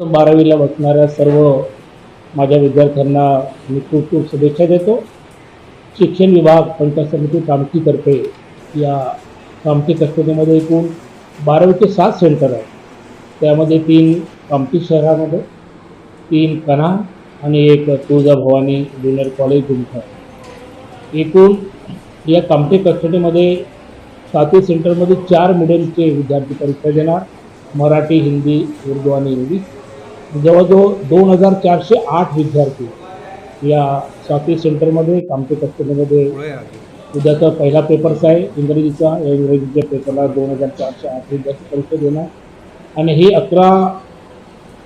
बारावीला बसणाऱ्या सर्व माझ्या विद्यार्थ्यांना मी खूप खूप शुभेच्छा देतो. शिक्षण विभाग पंचायत समिती कामठीतर्फे या कामठी कस्टडीमध्ये एकूण बारावीचे सात सेंटर आहेत. त्यामध्ये तीन कामठी शहरामध्ये तीन कन्हा आणि एक तुळजाभवानी ज्युनियर कॉलेज गुंठा एकूण या कामठी कस्टडीमध्ये सातवी सेंटरमध्ये चार मिडियमचे विद्यार्थी परीक्षा देणार. मराठी हिंदी उर्दू आणि इंग्लिश. जवळजवळ दोन हजार चारशे आठ विद्यार्थी या सातवी सेंटरमध्ये कामठी कस्टडीमध्ये उद्याचा पहिला पेपर्स आहे इंग्रजीचा या इंग्रजीच्या पेपरला दोन हजार चारशे आठ विद्यार्थी परीक्षा देणार आणि ही अकरा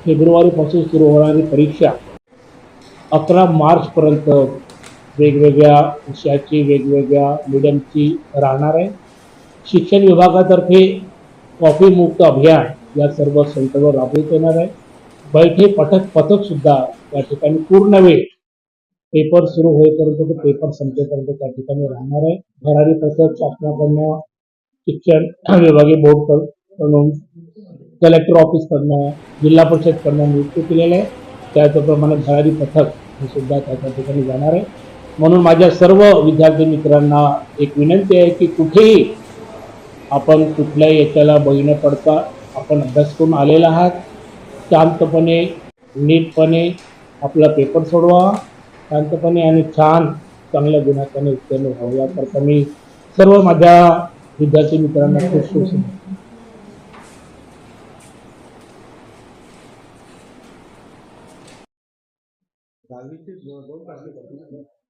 फेब्रुवारीपासून सुरू होणारी परीक्षा अकरा मार्चपर्यंत वेगवेगळ्या विषयाची वेगवेगळ्या मिडियमची राहणार आहे. शिक्षण विभागातर्फे कॉफी मुक्त अभियान या सर्व सेंटरवर राबविण्यात येणार आहे. बैठे पथक पथकसुद्धा त्या ठिकाणी पूर्ण वेळ पेपर सुरू होईपर्यंत ते पेपर संपेपर्यंत त्या ठिकाणी राहणार आहे. भरारी पथक शासनाकडनं शिक्षण विभागीय बोर्डकडून कलेक्टर ऑफिसकडनं जिल्हा परिषदकडनं नियुक्त केलेलं आहे. त्याचप्रमाणे भरारी पथक हे सुद्धा त्या त्या ठिकाणी जाणार आहे. म्हणून माझ्या सर्व विद्यार्थी मित्रांना एक विनंती आहे की कुठेही आपण कुठल्याही याच्याला बळी न पडता आपण अभ्यास करून आलेला आहात. शांतपणे नीटपणे आपला पेपर सोडवा शांतपणे आणि छान चांगल्या गुणात्याने उत्तीर्ण व्हावं. याकरता मी सर्व माझ्या विद्यार्थी मित्रांना खूप खूप दहावीचे दोन